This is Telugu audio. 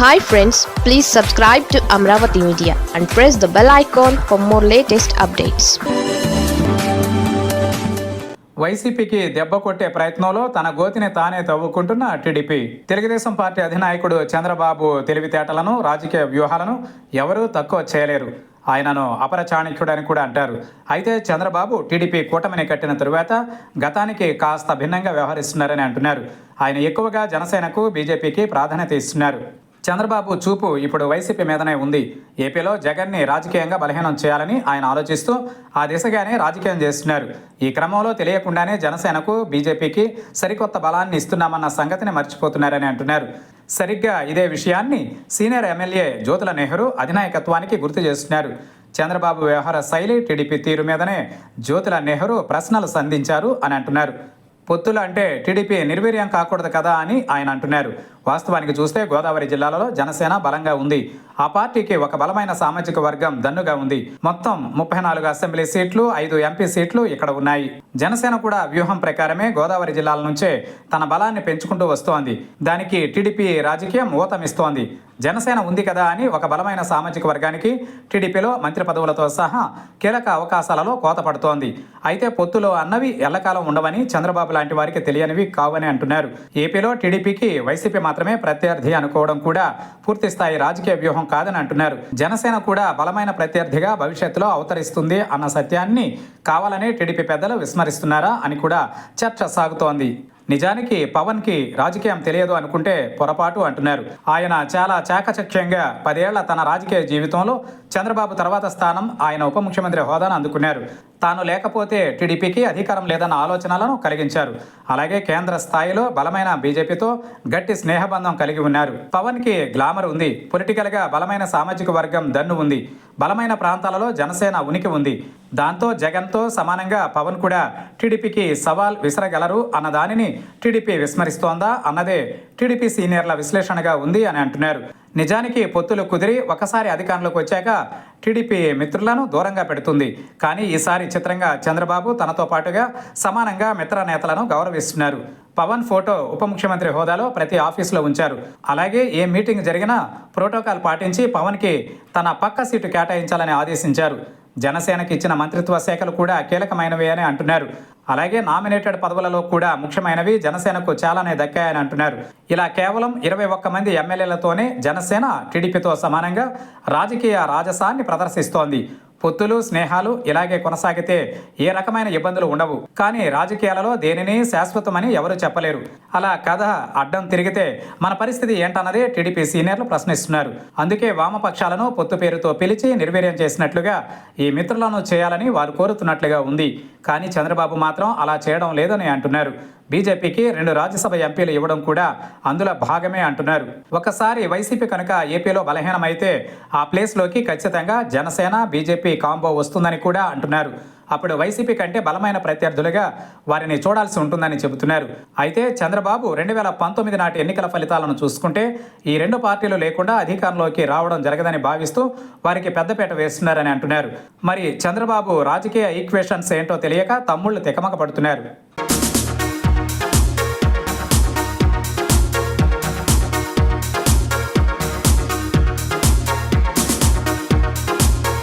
Hi friends please subscribe to Amaravati media and press the bell icon for more latest updates వైసీపీకి దెబ్బ కొట్టే ప్రయత్నంలో తన గోతిని తానే తవ్వుకుంటున్న టీడీపీ. తెలుగుదేశం పార్టీ అధినాయకుడు చంద్రబాబు తెలివితేటలను రాజకీయ వ్యూహాలను ఎవరూ తక్కువ చేయలేరు. ఆయనను అపర కూడా అంటారు. అయితే చంద్రబాబు టీడీపీ కూటమిని కట్టిన తరువాత గతానికి కాస్త భిన్నంగా వ్యవహరిస్తున్నారని అంటున్నారు. ఆయన ఎక్కువగా జనసేనకు బీజేపీకి ప్రాధాన్యత ఇస్తున్నారు. చంద్రబాబు చూపు ఇప్పుడు వైసీపీ మీదనే ఉంది. ఏపీలో జగన్ని రాజకీయంగా బలహీనం చేయాలని ఆయన ఆలోచిస్తూ ఆ దిశగానే రాజకీయం చేస్తున్నారు. ఈ క్రమంలో తెలియకుండానే జనసేనకు బీజేపీకి సరికొత్త బలాన్ని ఇస్తున్నామన్న సంగతిని మర్చిపోతున్నారని అంటున్నారు. సరిగ్గా ఇదే విషయాన్ని సీనియర్ ఎమ్మెల్యే జ్యోతుల నెహ్రూ అధినాయకత్వానికి గుర్తు చేస్తున్నారు. చంద్రబాబు వ్యవహార శైలి టీడీపీ తీరు మీదనే జ్యోతుల నెహ్రూ ప్రశ్నలు సంధించారు అని అంటున్నారు. పొత్తులు అంటే టీడీపీ నిర్వీర్యం కాకూడదు కదా అని ఆయన అంటున్నారు. వాస్తవానికి చూస్తే గోదావరి జిల్లాలో జనసేన బలంగా ఉంది. ఆ పార్టీకి ఒక బలమైన సామాజిక వర్గం దన్నుగా ఉంది. మొత్తం ముప్పై నాలుగు అసెంబ్లీ సీట్లు ఐదు ఎంపీ సీట్లు ఇక్కడ ఉన్నాయి. జనసేన కూడా వ్యూహం ప్రకారమే గోదావరి జిల్లాల నుంచే తన బలాన్ని పెంచుకుంటూ వస్తోంది. దానికి టీడీపీ రాజకీయం ఊతమిస్తోంది. జనసేన ఉంది కదా అని ఒక బలమైన సామాజిక వర్గానికి టీడీపీలో మంత్రి పదవులతో సహా కీలక అవకాశాలలో కోత పడుతోంది. అయితే పొత్తులో అన్నవి ఎల్లకాలం ఉండవని చంద్రబాబు లాంటి వారికి తెలియనివి కావని అంటున్నారు. ఏపీలో టీడీపీకి వైసీపీ మాత్రమే ప్రత్యర్థి అనుకోవడం కూడా పూర్తిస్థాయి రాజకీయ వ్యూహం కాదని అంటున్నారు. జనసేన కూడా బలమైన ప్రత్యర్థిగా భవిష్యత్తులో అవతరిస్తుంది అన్న సత్యాన్ని కావాలనే టీడీపీ పెద్దలు విస్మరిస్తున్నారా అని కూడా చర్చ సాగుతోంది. నిజానికి పవన్కి రాజకీయం తెలియదు అనుకుంటే పొరపాటు అంటున్నారు. ఆయన చాలా చాకచక్యంగా పదేళ్ళ తన రాజకీయ జీవితంలో చంద్రబాబు తర్వాత స్థానం ఆయన ఉప ముఖ్యమంత్రి హోదాను అందుకున్నారు. తాను లేకపోతే టీడీపీకి అధికారం లేదన్న ఆలోచనలను కలిగించారు. అలాగే కేంద్ర స్థాయిలో బలమైన బీజేపీతో గట్టి స్నేహబంధం కలిగి ఉన్నారు. పవన్కి గ్లామర్ ఉంది. పొలిటికల్గా బలమైన సామాజిక వర్గం దన్ను ఉంది. బలమైన ప్రాంతాలలో జనసేన ఉనికి ఉంది. దాంతో జగన్తో సమానంగా పవన్ కూడా టీడీపీకి సవాల్ విసరగలరు అన్న దానిని టీడీపీ విస్మరిస్తోందా అన్నదే టీడీపీ సీనియర్ల విశ్లేషణగా ఉంది అని అంటున్నారు. నిజానికి పొత్తులు కుదిరి ఒకసారి అధికారంలోకి వచ్చాక టీడీపీ మిత్రులను దూరంగా పెడుతుంది. కానీ ఈసారి చిత్రంగా చంద్రబాబు తనతో పాటుగా సమానంగా మిత్ర నేతలను గౌరవిస్తున్నారు. పవన్ ఫోటో ఉప ముఖ్యమంత్రి హోదాలో ప్రతి ఆఫీసులో ఉంచారు. అలాగే ఏ మీటింగ్ జరిగినా ప్రోటోకాల్ పాటించి పవన్కి తన పక్క సీటు కేటాయించాలని ఆదేశించారు. జనసేనకి ఇచ్చిన మంత్రిత్వ శాఖలు కూడా కీలకమైనవి అని అంటున్నారు. అలాగే నామినేటెడ్ పదవులలో కూడా ముఖ్యమైనవి జనసేనకు చాలానే దక్కాయని అంటున్నారు. ఇలా కేవలం ఇరవై ఒక్క మంది ఎమ్మెల్యేలతోనే జనసేన టీడీపీతో సమానంగా రాజకీయ రాజసాన్ని ప్రదర్శిస్తోంది. పొత్తులు స్నేహాలు ఇలాగే కొనసాగితే ఏ రకమైన ఇబ్బందులు ఉండవు. కానీ రాజకీయాలలో దేనిని శాశ్వతమని ఎవరు చెప్పలేరు. అలా కథ అడ్డం తిరిగితే మన పరిస్థితి ఏంటన్నదే టీడీపీ సీనియర్లు ప్రశ్నిస్తున్నారు. అందుకే వామపక్షాలను పొత్తు పేరుతో పిలిచి నిర్వీర్యం చేసినట్లుగా ఈ మిత్రులను చేయాలని వారు కోరుతున్నట్లుగా ఉంది. కానీ చంద్రబాబు మాత్రం అలా చేయడం లేదని అంటున్నారు. బీజేపీకి రెండు రాజ్యసభ ఎంపీలు ఇవ్వడం కూడా అందులో భాగమే అంటున్నారు. ఒకసారి వైసీపీ కనుక ఏపీలో బలహీనమైతే ఆ ప్లేస్లోకి ఖచ్చితంగా జనసేన బీజేపీ కాంబో వస్తుందని కూడా అంటున్నారు. అప్పుడు వైసీపీ కంటే బలమైన ప్రత్యర్థులుగా వారిని చూడాల్సి ఉంటుందని చెబుతున్నారు. అయితే చంద్రబాబు రెండు వేల పంతొమ్మిది నాటి ఎన్నికల ఫలితాలను చూసుకుంటే ఈ రెండు పార్టీలు లేకుండా అధికారంలోకి రావడం జరగదని భావిస్తూ వారికి పెద్దపేట వేస్తున్నారని అంటున్నారు. మరి చంద్రబాబు రాజకీయ ఈక్వేషన్స్ ఏంటో తెలియక తమ్ముళ్ళు తికమక పడుతున్నారు